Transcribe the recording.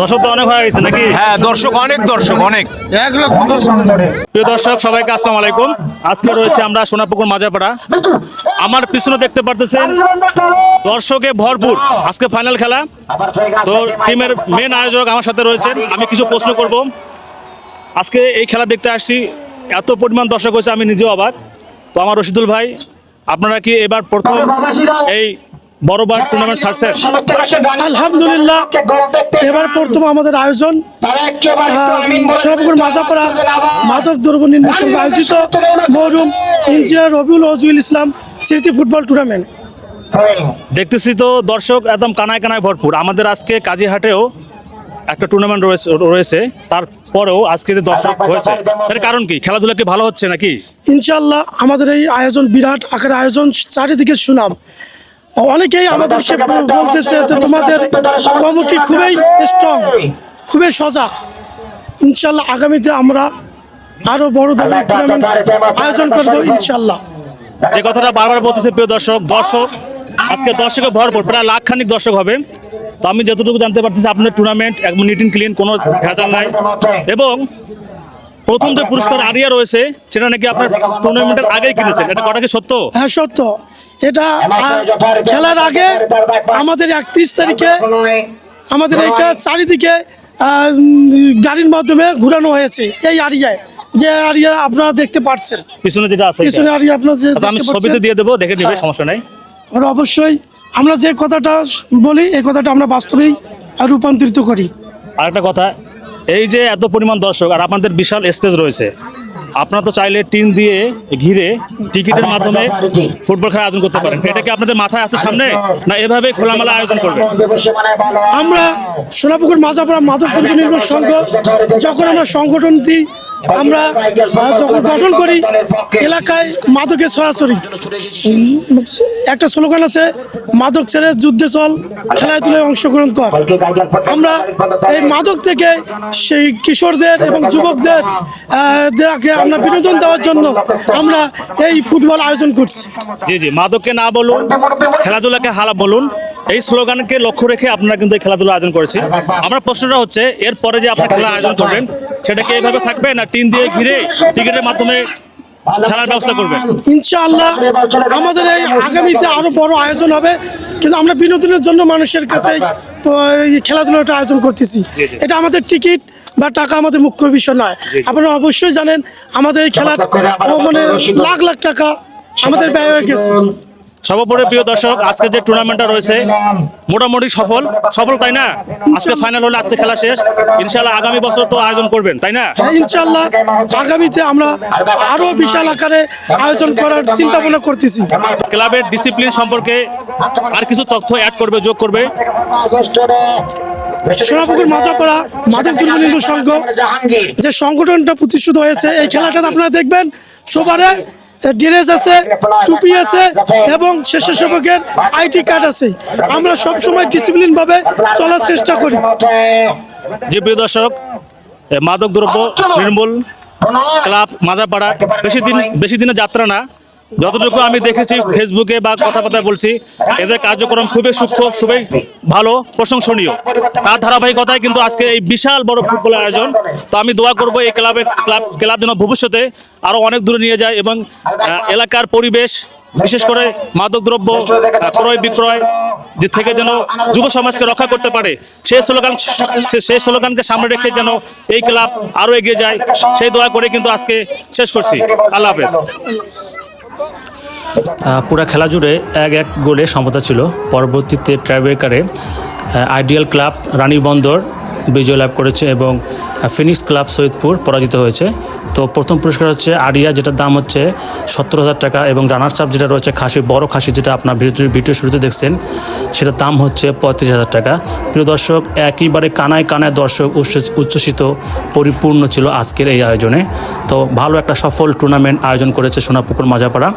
দর্শক তো অনেক হয়ে গেছে নাকি? হ্যাঁ দর্শক অনেক দর্শক অনেক। প্রিয় দর্শক সবাইকে আসসালামু আলাইকুম। আজকে রয়েছে আমরা সোনাপুকুর মাজাপাড়া। আমার পিছনে দেখতে পারতেছেন দর্শকে ভরপুর। আজকে ফাইনাল খেলা। তো টিমের মেন আয়োজক আমার সাথে রয়েছেন। আমি কিছু প্রশ্ন করব। আজকে এই খেলা দেখতে আসছি। এত পরিমাণ দর্শক হয়েছে আমি নিজেও অবাক। তো আমার রশিদুল ভাই আপনারা কি এবার প্রথম এই বড়বার টুর্নামেন্ট ছাড়ছেন আলহামদুলিল্লাহ। এবার প্রথম আমাদের আয়োজন। সোনাপুকুর মাজাপাড়া মাদক দ্রব্য নির্মূল আয়োজিত মরুম ইঞ্জিনিয়ার রবিউল অজুল ইসলাম স্মৃতি ফুটবল টুর্নামেন্ট দেখতেছি তো দর্শক একদম কানায় কানায় ভরপুর। আমাদের আজকে কাজীহাটেও একটা টুর্নামেন্ট রয়েছে রয়েছে। তারপরেও আজকে যে দর্শক হয়েছে এর কারণ কি? খেলাধুলা কি ভালো হচ্ছে নাকি? ইনশাল্লাহ আমাদের এই আয়োজন বিরাট আকারের আয়োজন চারিদিকে সুনাম। অনেকেই আমাদেরকে বলতেছে যে তোমাদের কমিটি খুবই স্ট্রং খুবই সজাগ ইনশাল্লাহ আগামীতে আমরা আরও বড় ধরনের টুর্নামেন্ট আয়োজন করব ইনশাল্লাহ। যে কথাটা বারবার বলতেছে প্রিয় দর্শক দর্শক আজকে দর্শকে ভরপুর প্রায় লাখ খানিক দর্শক হবে। তো আমি যতটুকু জানতে পারতেছি আপনাদের টুর্নামেন্ট একদম নিট অ্যান্ড ক্লিন কোনো ভেজাল নাই। এবং প্রথম যে পুরস্কার আরিয়া রয়েছে সেটা নাকি আপনার টুর্নামেন্টের আগেই কিনেছেন? এটা কটা কি সত্য? হ্যাঁ সত্য। এটা খেলার আগে আমাদের একত্রিশ তারিখে আমাদের এইটা চারিদিকে আহ, গাড়ির মাধ্যমে ঘোরানো হয়েছে এই আরিয়ায় যে আরিয়া আপনারা দেখতে পাচ্ছেন পিছনে যেটা আছে পিছনে এটা। আরিয়া আপনারা যে আচ্ছা আমি ছবিতে দিয়ে দেবো দেখে নিবে সমস্যা নাই। আমরা অবশ্যই আমরা যে কথাটা বলি এই কথাটা আমরা বাস্তবেই রূপান্তরিত করি। আরেকটা কথা এই যে এত পরিমাণ দর্শক আর আপনাদের বিশাল স্পেস রয়েছে। আপনারা তো চাইলে টিন দিয়ে ঘিরে টিকিটের মাধ্যমে ফুটবল খেলা আয়োজন করতে পারেন। এটা কি আপনাদের মাথায় আছে সামনে? না এভাবে খোলামেলা আয়োজন করবেন আমরা সোনাপুকুর মাজাপাড়া মাদক দ্রব্য নির্মূল সংঘ, যখন আমরা সংগঠন দিই আমরা যখন গঠন করি, এলাকায় মাদকের সরাসরি। একটা স্লোগান আছে, মাদক ছেড়ে যুদ্ধে চল, খেলাধুলায় অংশগ্রহণ কর। আমরা এই মাদক থেকে সেই কিশোরদের এবং যুবকদের দেরকে আমরা বিনোদন দেওয়ার জন্য আমরা এই ফুটবল আয়োজন করছি। জি জি, মাদককে না বলুন, খেলাধুলাকে হালা বলুন এই স্লোগানকে লক্ষ্য রেখে আপনারা কিন্তু এই খেলাধুলা আয়োজন করেছি। আমার প্রশ্নটা হচ্ছে এরপরে যে আপনার খেলা আয়োজন করবেন সেটা কি এইভাবে থাকবে না টিন দিয়ে ঘিরে টিকিটের মাধ্যমে খেলার ব্যবস্থা করবেন ইনশাআল্লাহ আমাদের এই আগামীতে আরও বড় আয়োজন হবে। কিন্তু আমরা বিনোদনের জন্য মানুষের কাছে খেলাধুলাটা আয়োজন করতেছি। এটা আমাদের টিকিট বা টাকা আমাদের মুখ্য বিষয় নয়। আপনারা অবশ্যই জানেন আমাদের এই খেলার মানে লাখ লাখ টাকা আমাদের ব্যয় হয়ে গেছে। সর্বোপরি প্রিয় দর্শক আজকে যে টুর্নামেন্টটা রয়েছে মোটামুটি সফল। সফল তাই না? আজকে ফাইনাল হলে আজকে খেলা শেষ। ইনশাল্লাহ আগামী বছর তো আয়োজন করবেন তাই না? হ্যাঁ, ইনশাআল্লাহ। আগামীতে আমরা আরও বিশাল আকারে আয়োজন করার চিন্তা ভাবনা করতেছি। ক্লাবের ডিসিপ্লিন সম্পর্কে আর কিছু তথ্য অ্যাড করবে যোগ করবে। সোনাপুকুর মাজাপাড়া মাদক দুর্গ সংঘ যে সংগঠনটা প্রতিষ্ঠিত হয়েছে এই খেলাটাতে আপনারা দেখবেন সবারে ড্রেস আছে টুপি আছে এবং স্বেচ্ছাসেবকের আইটি কার্ড আছে। আমরা সব সময় ডিসিপ্লিন ভাবে চলার চেষ্টা করি। যে প্রিয় দর্শক মাদক দ্রব্য নির্মূল ক্লাব মাজাপাড়া বেশি দিন বেশি দিনে যাত্রা না। যতটুকু আমি দেখেছি ফেসবুকে বা কথাবার্তা বলছি, এদের কার্যক্রম খুবই সূক্ষ্ম, খুবই ভালো, প্রশংসনীয়। তার ধারাবাহিকতায় কিন্তু আজকে এই বিশাল বড় ফুটবলের আয়োজন। তো আমি দোয়া করব এই ক্লাবের ক্লাব ক্লাব যেন ভবিষ্যতে আরও অনেক দূরে নিয়ে যায় এবং এলাকার পরিবেশ, বিশেষ করে মাদকদ্রব্য ক্রয় বিক্রয়, যে থেকে যেন যুব সমাজকে রক্ষা করতে পারে, সেই স্লোগান, সেই স্লোগানকে সামনে রেখে যেন এই ক্লাব আরও এগিয়ে যায়। সেই দোয়া করে কিন্তু আজকে শেষ করছি। আল্লাহ হাফেজ। পুরা খেলা জুড়ে এক এক গোলে সমতা ছিল। পরবর্তীতে ট্রাইব্রেকারে আইডিয়াল ক্লাব রানী বন্দর বিজয় লাভ করেছে এবং ফিনিক্স ক্লাব সৈয়দপুর পরাজিত হয়েছে। তো প্রথম পুরস্কার হচ্ছে আরিয়া, যেটার দাম হচ্ছে সত্তর হাজার টাকা এবং রানার্স আপ যেটা রয়েছে খাসি, বড় খাসি যেটা আপনার ভিডিও ভিডিও শুরুতে দেখছেন, সেটার দাম হচ্ছে পঁয়ত্রিশ হাজার টাকা। প্রিয় দর্শক, একেবারে কানায় কানায় দর্শক উচ্ছ্বস- উচ্ছ্বসিত, পরিপূর্ণ ছিল আজকের এই আয়োজনে। তো ভালো একটা সফল টুর্নামেন্ট আয়োজন করেছে সোনাপুকুর মাজাপাড়া।